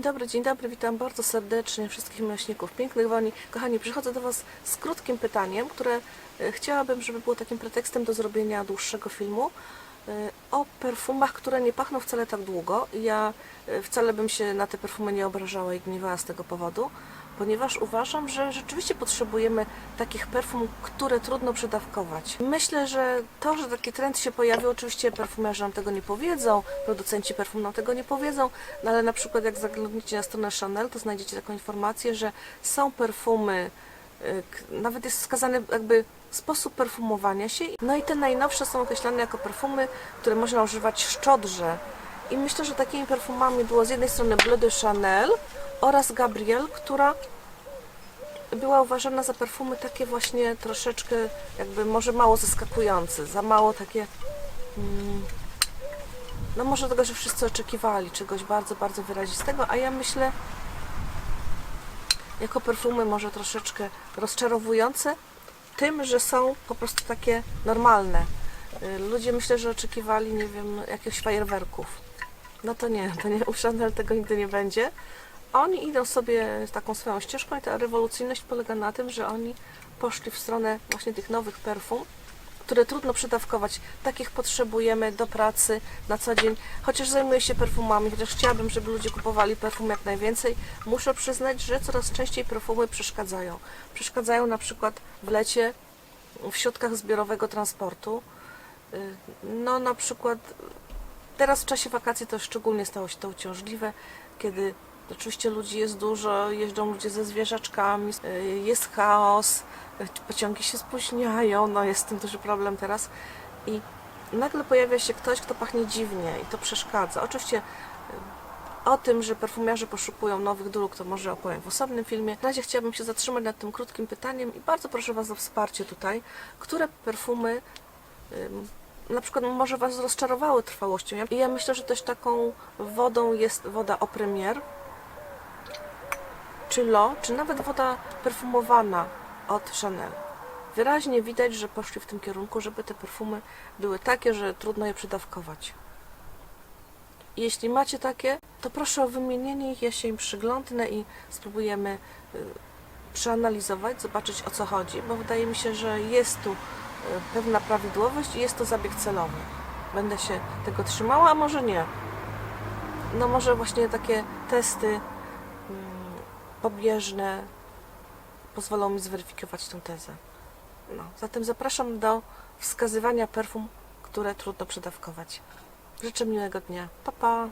Dzień dobry, dzień dobry, witam bardzo serdecznie wszystkich miłośników pięknych woni. Kochani, przychodzę do Was z krótkim pytaniem, które e, chciałabym, żeby było takim pretekstem do zrobienia dłuższego filmu o perfumach, które nie pachną wcale tak długo. Ja e, wcale bym się na te perfumy nie obrażała i gniewała z tego powodu, ponieważ uważam, że rzeczywiście potrzebujemy takich perfum, które trudno przedawkować. Myślę, że to, że taki trend się pojawił, oczywiście perfumerzy nam tego nie powiedzą, producenci perfum nam tego nie powiedzą, no ale na przykład jak zaglądniecie na stronę Chanel, to znajdziecie taką informację, że są perfumy, k- nawet jest wskazany jakby sposób perfumowania się. No i te najnowsze są określane jako perfumy, które można używać szczodrze. I myślę, że takimi perfumami było z jednej strony Bleu de Chanel oraz Gabrielle, która była uważana za perfumy takie właśnie troszeczkę jakby może mało zaskakujące, za mało takie mm, no może tego, że wszyscy oczekiwali czegoś bardzo, bardzo wyrazistego, a ja myślę jako perfumy może troszeczkę rozczarowujące tym, że są po prostu takie normalne. Y, Ludzie myślę, że oczekiwali, nie wiem, jakichś fajerwerków. No to nie, to nie, u Chanel tego nigdy nie będzie. Oni idą sobie taką swoją ścieżką i ta rewolucyjność polega na tym, że oni poszli w stronę właśnie tych nowych perfum, które trudno przydawkować. Takich potrzebujemy do pracy na co dzień. Chociaż zajmuję się perfumami, chociaż chciałabym, żeby ludzie kupowali perfum jak najwięcej, muszę przyznać, że coraz częściej perfumy przeszkadzają. Przeszkadzają na przykład w lecie w środkach zbiorowego transportu. Y, No na przykład teraz w czasie wakacji to szczególnie stało się to uciążliwe, kiedy oczywiście ludzi jest dużo, jeżdżą ludzie ze zwierzaczkami, y, jest chaos, y, pociągi się spóźniają, no jest z tym duży problem teraz i nagle pojawia się ktoś, kto pachnie dziwnie i to przeszkadza. Oczywiście y, o tym, że perfumiarze poszukują nowych dróg, to może opowiem w osobnym filmie. Na razie chciałabym się zatrzymać nad tym krótkim pytaniem i bardzo proszę Was o wsparcie tutaj. Które perfumy na przykład może Was rozczarowały trwałością? I ja myślę, że też taką wodą jest woda o premier, czy Lo, czy nawet woda perfumowana od Chanel. Wyraźnie widać, że poszli w tym kierunku, żeby te perfumy były takie, że trudno je przydawkować. Jeśli macie takie, to proszę o wymienienie ich, ja się im przyglądnę i spróbujemy y, przeanalizować, zobaczyć o co chodzi, bo wydaje mi się, że jest tu y, pewna prawidłowość i jest to zabieg celowy. Będę się tego trzymała, a może nie. No może właśnie takie testy pobieżne pozwolą mi zweryfikować tę tezę. No, zatem zapraszam do wskazywania perfum, które trudno przedawkować. Życzę miłego dnia. Pa, pa!